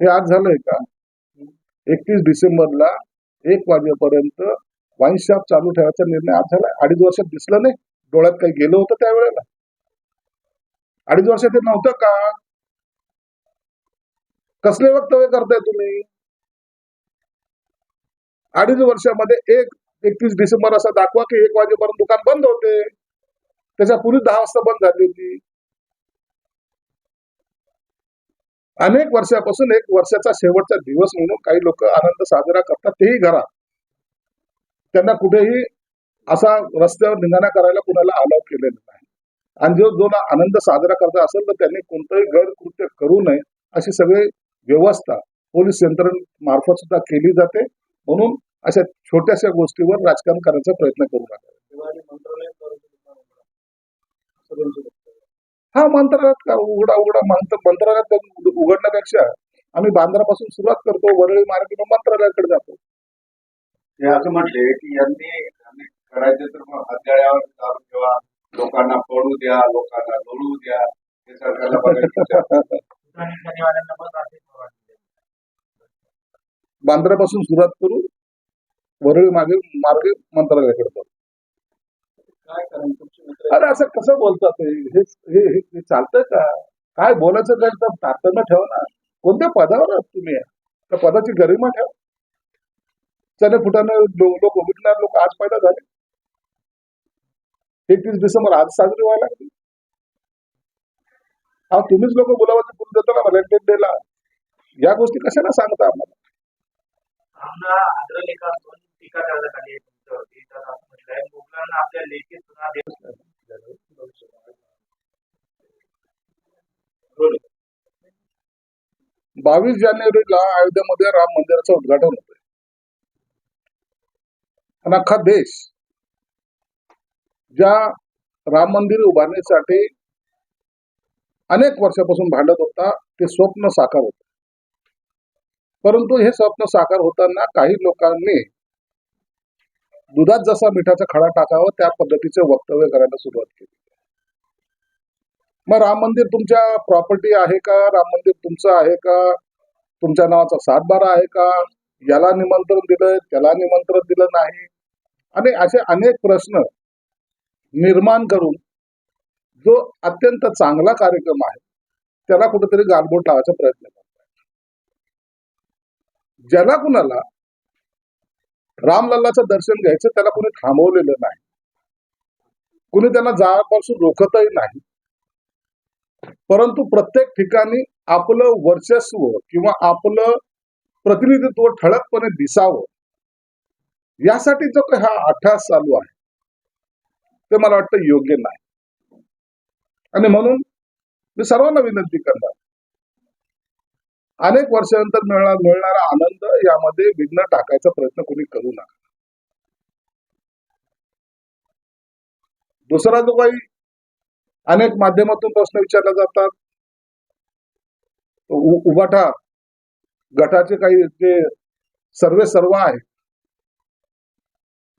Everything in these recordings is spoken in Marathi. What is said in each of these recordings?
हे आज झालंय का? एकतीस डिसेंबरला एक वाजेपर्यंत वाईन शॉप चालू ठेवायचा निर्णय आज झाला अडीच वर्षात दिसलं नाही. डोळ्यात काही गेलं होतं त्यावेळेला. अडीच वर्षात ते नव्हतं का? कसले वक्तव्य करताय तुम्ही? अडीच वर्षामध्ये एक एकतीस डिसेंबर असं दाखवा की एक वाजेपर्यंत दुकान बंद होते. त्याच्या पूर्वी दहा वाजता बंद झाली होती. अनेक वर्षापासून एक वर्षाचा शेवटचा दिवस म्हणून काही लोक आनंद साजरा करतात तेही घरात. त्यांना कुठेही असा रस्त्यावर निंदाना करायला कुणाला अलाव केलेलं नाही. आणि जो जो आनंद साजरा करता असेल तर त्यांनी कोणतंही गैरकृत्य करू नये अशी सगळी व्यवस्था पोलीस यंत्रणेमार्फत सुद्धा केली जाते. म्हणून अशा छोट्याशा गोष्टीवर राजकारण करण्याचा प्रयत्न करू नका. मंत्रालय हा मंत्रालयात का उघडा उघडा मंत्र मंत्रालयात उघडण्यापेक्षा आम्ही बांद्रापासून सुरुवात करतो वरळी मार्गे मंत्रालयाकडे जातो. ते असं म्हटले की यांनी करायचे तर मग हत्याळ्यावर चालू ठेवा लोकांना पडू द्या लोकांना लढू द्या हे सरकारला बघायचं बांद्रापासून सुरुवात करू वरळी मागे मार्गे मंत्रालयाकडे जातो काय कारण तुमचे मित्र अरे असं कसं बोलतात हे चालतंय का? काय बोलायचं काय? तर तारतम्य ठेवा ना. कोणत्या पदावर आहात तुम्ही? त्या पदाची गरिमा ठेवा. चने फुटाने लोक विकणार लोक आज पैदा झाले. एकतीस डिसेंबर आज साजरी व्हायला लागली. हा तुम्हीच लोक गुलाबाचे फुल देता ना व्हॅलेंटाईन डेला या गोष्टी कशाला सांगता आम्हाला? आहे. आपल्या लेखी सुना देऊ बावीस जानेवारीला अयोध्येमध्ये राम मंदिराचं उद्घाटन होतंय. आणि अख्खा देश ज्या राम मंदिर उभारण्यासाठी अनेक वर्षापासून भांडत होता ते स्वप्न साकार होत. परंतु हे स्वप्न साकार होताना काही लोकांनी दुधात जसा मिठाचा खडा टाकावा त्या पद्धतीचे वक्तव्य करायला सुरुवात केली. मग राम मंदिर तुमच्या प्रॉपर्टी आहे का? राम मंदिर तुमचं आहे का? तुमच्या नावाचा सातबारा आहे का? याला निमंत्रण दिलं त्याला निमंत्रण दिलं नाही. आणि असे अनेक प्रश्न निर्माण करून जो अत्यंत चांगला कार्यक्रम आहे त्याला कुठेतरी गालबोट लावायचा प्रयत्न करतात. ज्याला कुणाला रामलल्लाचं दर्शन घ्यायचं त्याला कुणी थांबवलेलं नाही. कुणी त्यांना जाळपासून रोखतही नाही. परंतु प्रत्येक ठिकाणी आपलं वर्चस्व किंवा आपलं प्रतिनिधित्व ठळकपणे दिसावं. यासाठी जो काही हा अठ्ठास चालू आहे ते मला वाटतं योग्य नाही. आणि म्हणून मी सर्वांना विनंती करणार अनेक वर्षानंतर मिळणार मिळणारा आनंद यामध्ये विघ्न टाकायचा प्रयत्न कोणी करू नका. दुसरा जो काही अनेक माध्यमातून प्रश्न विचारले जातात तो गटाचे काही जे सर्वे सर्व आहेत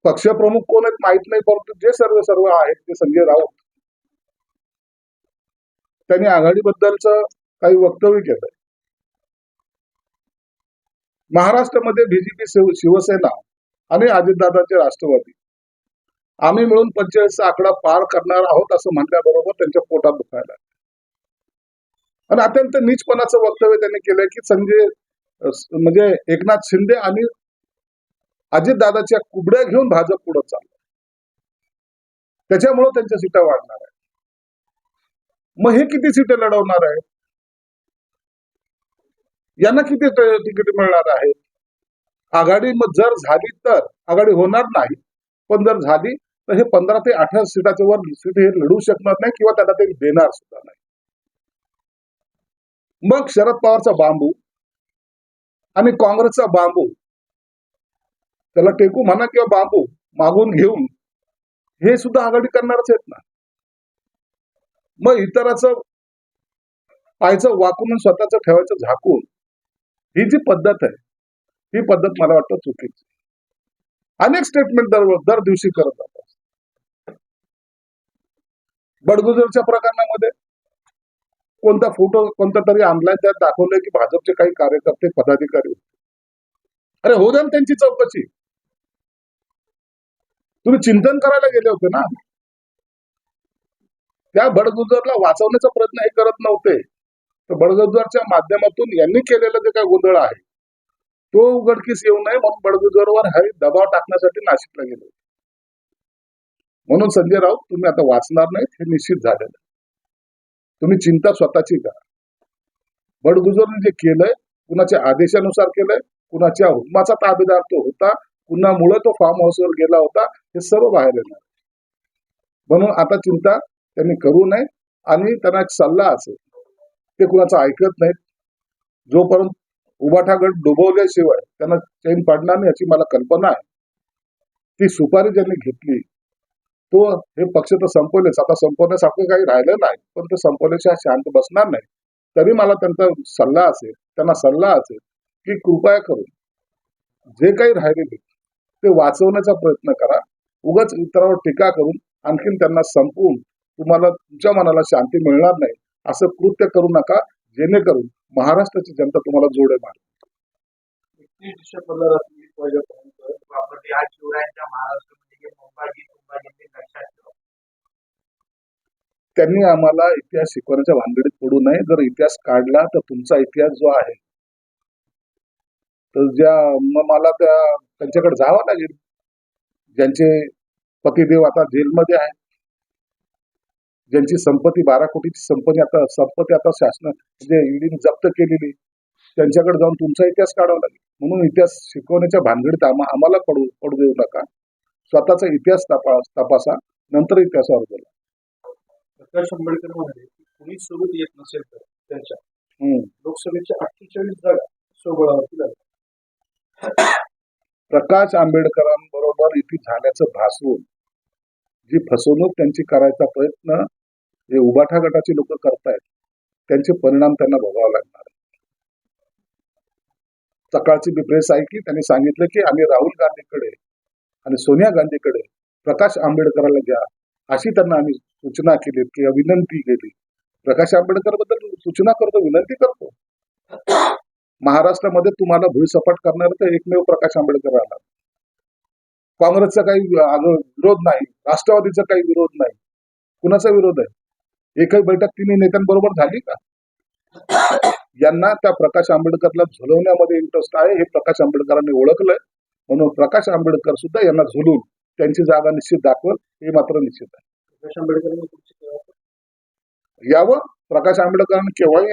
पक्षप्रमुख कोण आहेत माहीत नाही परंतु जे सर्व सर्व आहेत ते संजय राऊत त्यांनी आघाडीबद्दलच काही वक्तव्य केलंय. महाराष्ट्रामध्ये बीजेपी शिवसेना आणि अजितदादाचे राष्ट्रवादी. आम्ही मिळून पंचेचाळीसचा आकडा पार करणार आहोत असं म्हणल्याबरोबर त्यांच्या पोटात दुखायला आणि अत्यंत नीचपणाचं वक्तव्य त्यांनी केलंय की संजय म्हणजे एकनाथ शिंदे आणि अजितदादाच्या कुबड्या घेऊन भाजप पुढे चाललं त्याच्यामुळे त्यांच्या सीटा वाढणार आहे मग हे किती सीटे लढवणार आहे यांना किती तिकीट मिळणार आहे? आघाडी मग जर झाली तर आघाडी होणार नाही पण जर झाली तर हे पंधरा ते अठरा सीटाच्या वर सीट हे लढू शकणार नाही किंवा त्यांना ते देणार सुद्धा नाही. मग शरद पवारचा बांबू आणि काँग्रेसचा बांबू त्याला टेकू म्हणा किंवा बांबू मागून घेऊन हे सुद्धा आघाडी करणारच आहेत ना. मग इतराचं पायचं वाकून स्वतःच ठेवायचं झाकून ही जी पद्धत आहे ही पद्धत मला वाटतं चुकीची. अनेक स्टेटमेंट दर दर दिवशी करत जातात. बडगुजरच्या प्रकरणामध्ये कोणता फोटो कोणता तरी आणलाय त्यात दाखवलंय की भाजपचे काही कार्यकर्ते पदाधिकारी होते. अरे हो ना त्यांची चौकशी. तुम्ही चिंतन करायला गेले होते ना? त्या बडगुजरला वाचवण्याचा प्रयत्न हे करत नव्हते. तर बडगुजरच्या माध्यमातून यांनी केलेलं जे काही गोंधळ आहे तो उघडकीस येऊ नये म्हणून बडगुजरवर हा दबाव टाकण्यासाठी नाशिकला गेले. होते. म्हणून संजय राऊत तुम्ही आता वाचणार नाहीत हे निश्चित झालेलं तुम्ही चिंता स्वतःची करा. बडगुजरने जे केलंय कुणाच्या आदेशानुसार केलंय कुणाच्या हुकमाचा ताबेदार तो होता कुणामुळे तो फार्म हाऊसवर गेला होता हे सर्व बाहेर येणार म्हणून आता चिंता त्यांनी करू नये आणि त्यांना एक सल्ला असेल. ते कुणाचं ऐकत नाहीत. जोपर्यंत उबाठा गट डुबवल्याशिवाय त्यांना चैन पडणार नाही याची मला कल्पना आहे. ती सुपारी ज्यांनी घेतली तो हे पक्ष तर संपवलेच. आता संपवण्यासारखं काही राहिलं नाही पण ते संपवल्याशिवाय शांत बसणार नाही. तरी मला त्यांचा सल्ला असेल त्यांना सल्ला असेल की कृपया करून जे काही राहिलेले ते वाचवण्याचा प्रयत्न करा. उगाच इतरावर टीका करून आणखीन त्यांना संपवून तुम्हाला तुमच्या मनाला शांती मिळणार नाही. असं कृत्य करू नका जेणेकरून महाराष्ट्राची जनता तुम्हाला जोडे मार एकतीस डिसेंबरला रात्री एक वाजेपर्यंत बापट शिवरायांच्या महाराष्ट्रामध्ये मुंबाजी तुंबाजी लक्षात ठेवा. त्यांनी आम्हाला इतिहास शिकवण्याच्या भानगडीत पडू नये. जर इतिहास काढला तर तुमचा इतिहास जो आहे तर ज्या मग मला त्या त्यांच्याकडे जावं लागेल. ज्यांचे पतिदेव आता जेलमध्ये आहे ज्यांची संपत्ती बारा कोटीची संपत्ती आता संपत्ती आता शासन म्हणजे ईडीने जप्त केलेली त्यांच्याकडे जाऊन तुमचा इतिहास काढावा लागेल. म्हणून इतिहास शिकवण्याच्या भानगडीत आम्हा आम्हाला पडू पडू देऊ नका. स्वतःचा इतिहास तपास तपासा नंतर इतिहासावर बोला. प्रकाश आंबेडकर म्हणाले की कुणी सोबत येत नसेल तर त्यांच्या. लोकसभेच्या अठ्ठेचाळीस जागा स्वबळावरती लागल्या प्रकाश आंबेडकरांबरोबर इथे झाल्याचं भासवून जी फसवणूक त्यांची करायचा प्रयत्न जे उबाठा गटाची लोक करतायत त्यांचे परिणाम त्यांना भोगावे लागणार. सकाळची मी प्रेस ऐकली त्यांनी सांगितलं की आम्ही राहुल गांधीकडे आणि सोनिया गांधीकडे प्रकाश आंबेडकरला घ्या अशी त्यांना आम्ही सूचना केली किंवा विनंती केली. प्रकाश आंबेडकरबद्दल सूचना करतो विनंती करतो. महाराष्ट्रामध्ये तुम्हाला भुईसपाट करणार तर एकमेव प्रकाश आंबेडकर आला काँग्रेसचा काही विरोध नाही राष्ट्रवादीचा काही विरोध नाही. कुणाचा विरोध आहे? एकही बैठक तिन्ही नेत्यांबरोबर झाली का? यांना त्या प्रकाश आंबेडकरला झुलवण्यामध्ये इंटरेस्ट आहे हे प्रकाश आंबेडकरांनी ओळखलंय. म्हणून प्रकाश आंबेडकर सुद्धा यांना झुलून त्यांची जागा निश्चित दाखवल हे मात्र निश्चित आहे. प्रकाश केव्हा यावं प्रकाश आंबेडकरांनी केव्हाही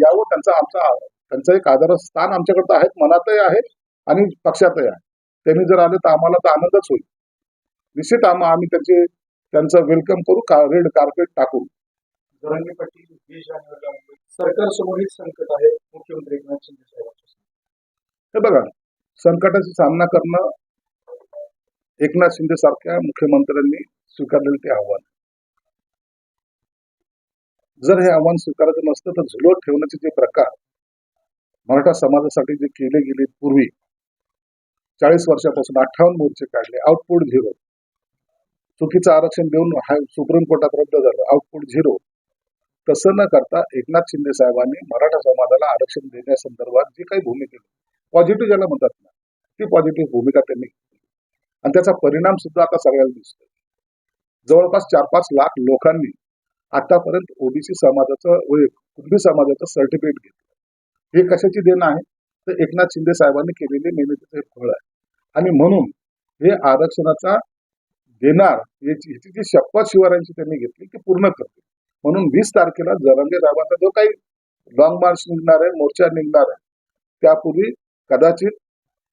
यावं त्यांचा आमचा त्यांचं एक आदर स्थान आमच्याकडे आहे मनातही आहे आणि पक्षातही आहे. त्यांनी जर आले तर आम्हाला तर आनंदच होईल. निश्चित आम आम्ही त्यांचे त्यांचं वेलकम करू का रेड कार्पेट टाकू. पाटील वीस जानेवारीला एक संकट आहे मुख्यमंत्री एकनाथ शिंदे साहेबांचं. हे बघा संकटाचा सामना करणं एकनाथ शिंदे सारख्या मुख्यमंत्र्यांनी स्वीकारलेलं ते आव्हान. जर हे आव्हान स्वीकारायचं नसतं तर झुलवत ठेवण्याचे जे प्रकार मराठा समाजासाठी जे केले गेले पूर्वी चाळीस वर्षापासून अठ्ठावन्न मोर्चे काढले आउटपुट झिरो. चुकीचं आरक्षण देऊन हाय- सुप्रीम कोर्टात रद्द झालं आउटपुट झिरो. तसं न करता एकनाथ शिंदे साहेबांनी मराठा समाजाला आरक्षण देण्यासंदर्भात जी काही भूमिका पॉझिटिव्ह ज्याला म्हणतात ना ती पॉझिटिव्ह भूमिका त्यांनी घेतली आणि त्याचा परिणाम सुद्धा आता सगळ्याला दिसतो जवळपास चार पाच लाख लोकांनी आतापर्यंत ओबीसी समाजाचं व कुणबी समाजाचं सर्टिफिकेट घेतलं. हे कशाची देणं आहे? तर एकनाथ शिंदे साहेबांनी केलेले मेहनतीचं हे फळ आहे. आणि म्हणून हे आरक्षणाचा देणार याची याची जी शपथ शिवरायांची त्यांनी घेतली ती पूर्ण करते म्हणून वीस तारखेला जरांगे साहेबांचा जो काही लॉंग मार्च निघणार आहे मोर्चा निघणार आहे त्यापूर्वी कदाचित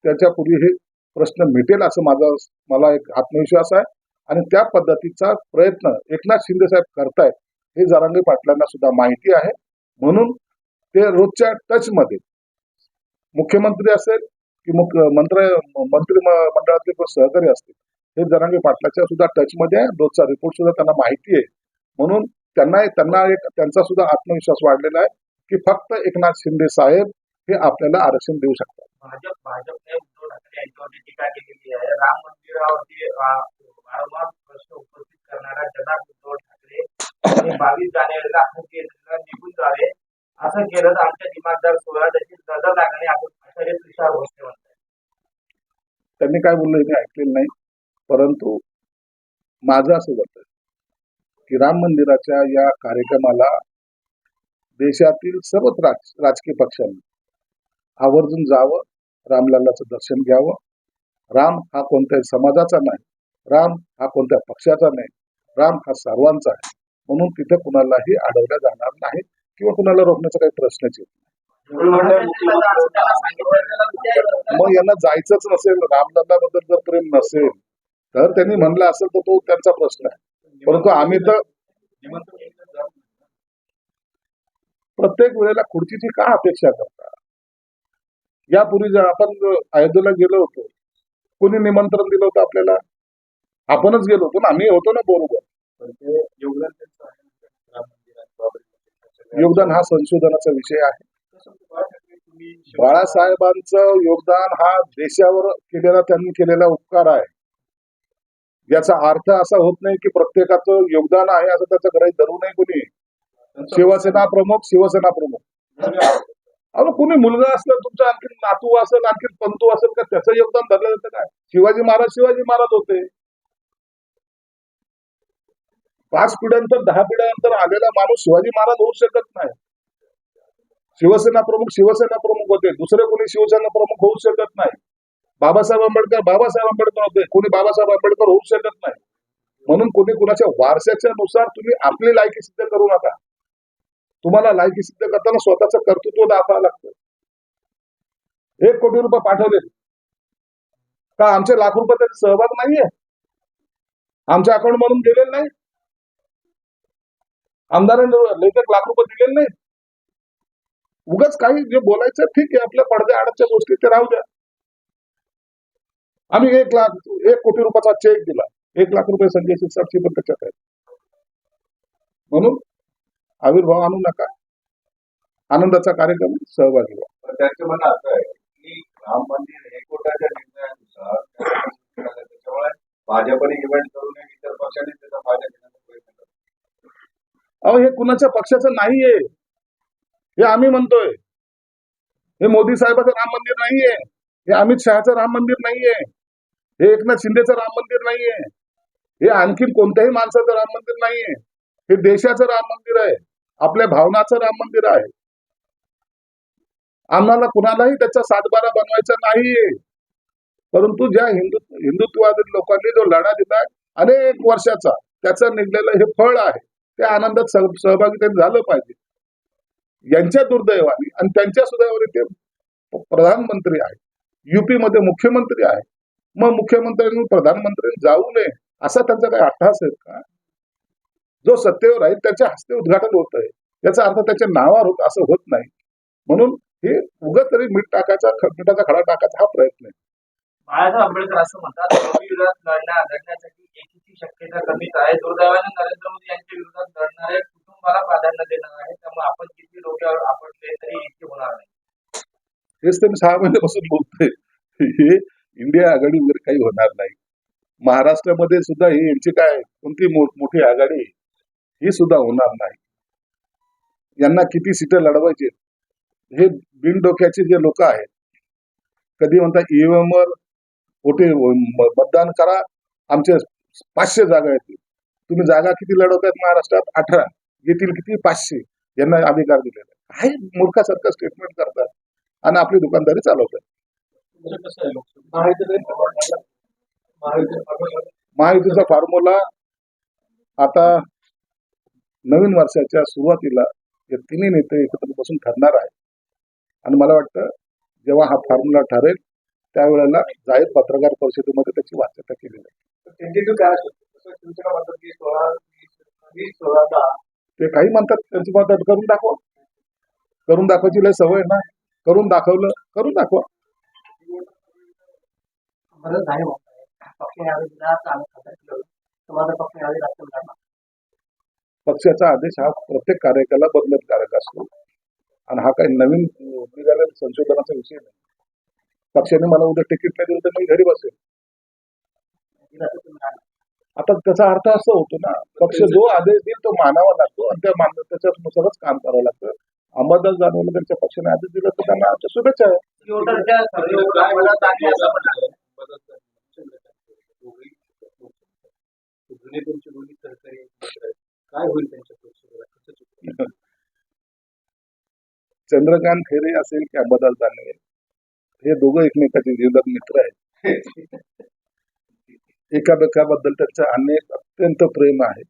त्याच्यापूर्वी हे प्रश्न मिटेल असं माझा मला एक आत्मविश्वास आहे. आणि त्या पद्धतीचा प्रयत्न एकनाथ शिंदे साहेब करतायत हे जरांगे पाटलांना सुद्धा माहिती आहे. म्हणून ते रोजच्या टचमध्ये मुख्यमंत्री असेल की मुख्य मंत्र मंत्री मंडळातले कोण सहकारी असतील हे जरांगे पाटलाच्या सुद्धा टचमध्ये आहे. रोजचा रिपोर्ट सुद्धा त्यांना माहिती आहे. म्हणून त्यांना त्यांना एक त्यांचा सुद्धा आत्मविश्वास वाढलेला आहे की फक्त एकनाथ शिंदे साहेब हे आपल्याला आरक्षण देऊ शकतात. भाजप भाजपने उद्धव ठाकरे यांच्यावरती टीका केलेली आहे. राम मंदिरावरती वारंवार प्रश्न उपस्थित करणारा जनाब उद्धव ठाकरे बावीस जानेवारीला निघून जावे. असं केलं तर आमच्या दिमागदार सोहळा त्याची नजर लागणे आपण अशा म्हणतात त्यांनी काय बोललं हे मी ऐकलेलं नाही. परंतु माझं असं वाटतं की राम मंदिराच्या या कार्यक्रमाला देशातील सर्वच राज राजकीय पक्षांनी आवर्जून जावं रामलालाचं दर्शन घ्यावं. राम हा कोणत्याही समाजाचा नाही. राम हा कोणत्या पक्षाचा नाही. राम हा सर्वांचा आहे. म्हणून तिथे कुणालाही अडवल्या जाणार नाही किंवा कुणाला रोखण्याचा काही प्रश्नच येत नाही. मग यांना जायचंच नसेल रामलल्लाबद्दल जर प्रेम नसेल तर त्यांनी म्हणलं असेल तर तो त्यांचा प्रश्न आहे. परंतु आम्ही तर प्रत्येक वेळेला खुर्चीची का अपेक्षा करता? यापूर्वी जर आपण अयोध्येला गेलो होतो कोणी निमंत्रण दिलं होतं आपल्याला? आपणच गेलो होतो ना आम्ही होतो ना बरोबर. योगदान हा संशोधनाचा विषय आहे. बाळासाहेबांचं योगदान हा देशावर केलेला त्यांनी केलेला उपकार आहे. याचा अर्थ असा होत नाही की प्रत्येकाचं योगदान आहे असं त्याचं ग्रहित धरू नये कोणी. शिवसेना प्रमुख शिवसेना प्रमुख. अरे कुणी मुलगा असलं तुमचा आणखी नातू असेल आणखी पंतू असेल का त्याचं योगदान धरलं जातं काय? शिवाजी महाराज शिवाजी महाराज होते. पाच पिढ्यानंतर दहा पिढ्यानंतर आलेला माणूस शिवाजी महाराज होऊ शकत नाही. शिवसेना प्रमुख शिवसेना प्रमुख होते. दुसरे कोणी शिवसेना प्रमुख होऊ शकत नाही. बाबासाहेब आंबेडकर बाबासाहेब आंबेडकर होते. कोणी बाबासाहेब आंबेडकर होऊ शकत नाही. म्हणून कोणी कुणाच्या वारशाच्या नुसार तुम्ही आपली लायकी सिद्ध करू नका. तुम्हाला लायकी सिद्ध करताना स्वतःचं कर्तृत्व दाखवावं लागतं. एक कोटी रुपये पाठवले का आमचे लाख रुपये त्याचा सहभाग नाहीये? आमच्या अकाउंट मधून गेलेले नाही? आमदारांनी लेखक लाख रुपये दिलेले नाही उगाच काही जे बोलायचं ठीक आहे आपल्या पडद्या आडच्या गोष्टी ते राहू द्या. आम्ही एक लाख एक कोटी रुपयाचा चेक दिला. एक लाख रुपये संजय शिरसाटची पण त्याच्यात आहेत. म्हणून आविर्भाव आणू नका. आनंदाचा कार्यक्रम सहभागी व्हा. त्यांचं म्हणणं असं आहे की राम मंदिर हायकोर्टाच्या निर्णयानुसार त्याच्यामुळे भाजपने इव्हेंट करू नये इतर पक्षाने त्याचा फायदा घेण्याचा प्रयत्न करतो अहो हे कुणाच्या पक्षाचं नाहीये. हे आम्ही म्हणतोय. हे मोदी साहेबाचं राम मंदिर नाहीये. हे अमित शहाचं राम मंदिर नाहीये. हे एकनाथ शिंदेचं राम मंदिर नाहीये. हे आणखीन कोणत्याही माणसाचं राम मंदिर नाहीये. हे देशाचं राम मंदिर आहे. आपल्या भावनाचं राम मंदिर आहे. आम्हाला कुणालाही त्याचा सातबारा बनवायचा नाहीये. परंतु ज्या हिंदू हिंदुत्ववादी लोकांनी जो लढा दिलाय अनेक वर्षाचा त्याचं निघलेलं हे फळ आहे. त्या आनंदात सह- सहभागी त्यांनी झालं पाहिजे. यांच्या दुर्दैवाने आणि त्यांच्या सुदैवाने ते प्रधानमंत्री आहे युपी मध्ये मुख्यमंत्री आहे मग मुख्यमंत्र्यांनी प्रधानमंत्री जाऊ नये असा त्यांचा काही अट्टहास आहे का? जो सत्तेवर आहे त्याच्या हस्ते उद्घाटन होत आहे याचा अर्थ त्याच्या नावावर होत असं होत नाही. म्हणून हे उगत तरी मीठ टाकायचा मिठाचा खडा टाकायचा हा प्रयत्न आहे. बाळासाहेब आंबेडकर असं म्हणतात विरोधात लढण्या लढण्यासाठी एकीची शक्यता कमीच आहे. दुर्दैवाने नरेंद्र मोदी यांच्या विरोधात लढणाऱ्या कुटुंबाला प्राधान्य देणार आहे. त्यामुळे आपण डोक्यावर आपटले तरी इतके होणार नाही. हेच ते मी सहा महिन्यापासून बोलतोय. हे इंडिया आघाडी वगैरे काही होणार नाही. महाराष्ट्रामध्ये सुद्धा ही यांची काय कोणती मोठी आघाडी ही सुद्धा होणार नाही. यांना किती सीट लढवायचे हे बिनडोक्याचे जे लोक आहेत कधी म्हणतात ईव्हीएम वर कुठे मतदान करा आमचे पाचशे जागा येतील. तुम्ही जागा किती लढवतात महाराष्ट्रात? अठरा. येतील किती? पाचशे. यांना अधिकार दिलेला आहे काय मूर्खासारखं स्टेटमेंट करतात आणि आपली दुकानदारी चालवतात. महायुतीने महायुतीचा फॉर्म्युला आता नवीन वर्षाच्या सुरुवातीला हे तिन्ही नेते एकत्र बसून ठरणार आहे आणि मला वाटतं जेव्हा हा फॉर्म्युला ठरेल त्यावेळेला जाहीर पत्रकार परिषदेमध्ये त्याची वाच्यता केली जाईल. ते काही म्हणतात त्यांची मदत करून दाखवा. करून दाखवायची लय सवय ना. करून दाखवलं करून दाखवा. पक्षाचा आदेश हा प्रत्येक कार्यकाला बदलतकारक असतो. आणि हा काही नवीन निघालेला संशोधनाचा विषय नाही. पक्षाने मला उद्या तिकीट नाही दिलं तर मी घरी बसेल. आता त्याचा अर्थ असा होतो ना पक्ष जो आदेश देईल तो मानावा लागतो आणि त्या मान त्याच्यानुसारच काम करावं लागतं. अंबादास दानवेला त्यांच्या पक्षाने आदेश दिला तर त्यांना आमच्या शुभेच्छा आहे. चंद्रकांत खैरे असेल की अंबादास दानवे हे दोघं एकमेकाचे जीवनात मित्र आहेत. एकामेकाबद्दल त्यांचं अनेक अत्यंत प्रेम आहे.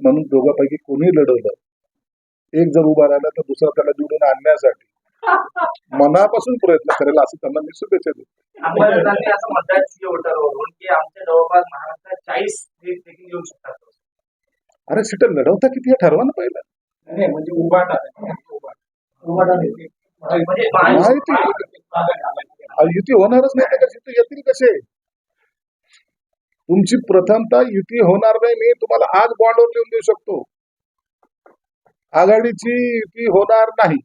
म्हणून दोघांपैकी कोणी लढवलं. एक जर उभा राहिला तर दुसरा त्याला निवडून आणण्यासाठी मनापासून प्रयत्न करेल असं त्यांना मी शुभेच्छा देतो सीट अरे सीट लढवता किती ठरवा ना पहिलं. म्हणजे अहो, युती होणारच नाही तर कशी येतील कसे? तुमची प्रथमतः युती होणार नाही मी तुम्हाला आज बॉन्डवर लिहून देऊ शकतो. आघाडीची युती होणार नाही.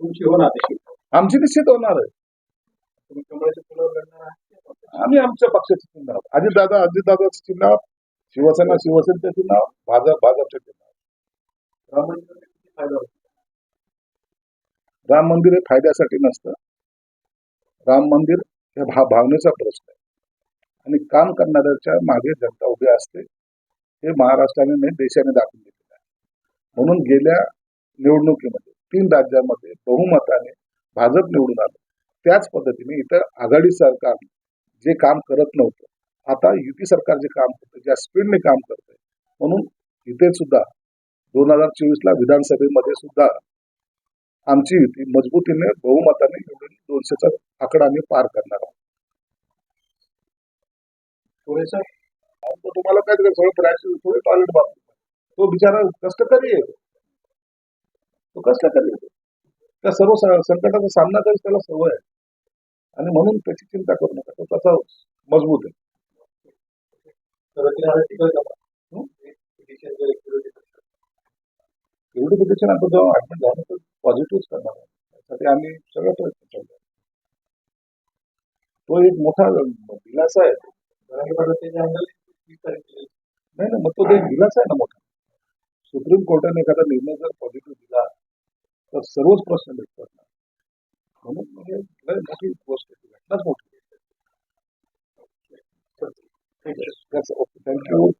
तुमची होणार आमची निश्चित होणार आहे. आम्ही आमच्या पक्षाचे चिन्ह आहोत. अजितदादा अजितदादाचं चिन्ह आहोत. शिवसेना शिवसेनेचे चिन्ह आहोत. भाजप भाजपचे चिन्ह राम मंदिर हे फायद्यासाठी नसतं. राम मंदिर त्या भा भावनेचा प्रश्न आहे. आणि काम करणाऱ्याच्या मागे जनता उभी असते हे महाराष्ट्राने नाही देशाने दाखवून दिलेलं आहे. म्हणून गेल्या निवडणुकीमध्ये तीन राज्यामध्ये बहुमताने भाजप निवडून आलं. त्याच पद्धतीने इथं आघाडी सरकार जे काम करत नव्हतं आता युती सरकार जे काम करतं ज्या स्पीडने काम करतंय म्हणून इथे सुद्धा दोन हजार चोवीसला विधानसभेमध्ये सुद्धा आमची युती मजबूतीने बहुमताने निवडून दोनशेचा आकडा आम्ही पार करणार आहोत. थोडेसं तो तुम्हाला काय सगळं फिरायचं थोडे टॉयलेट बाबतीत तो बिचारा कष्टकरी आहे? तो कष्टकरी आहे? त्या सर्व संकटाचा सामना करायची त्याला सवय आहे. आणि म्हणून त्याची चिंता करू नका. तो तसा मजबूत आहे. आता एवढी पिटिशन आपण जेव्हा ऍडमिट झालं तर पॉझिटिव्ह करणार आहे. त्यासाठी आम्ही सगळं प्रयत्न करतो तो एक मोठा दिलासा आहे. नाही ना मग तो ते दिलासा आहे ना मोठा. सुप्रीम कोर्टाने एखादा निर्णय जर पॉझिटिव्ह दिला तर सर्वच प्रश्न ना. म्हणून म्हणजे लय मोठी गोष्ट घटनाच मोठी थँक्यू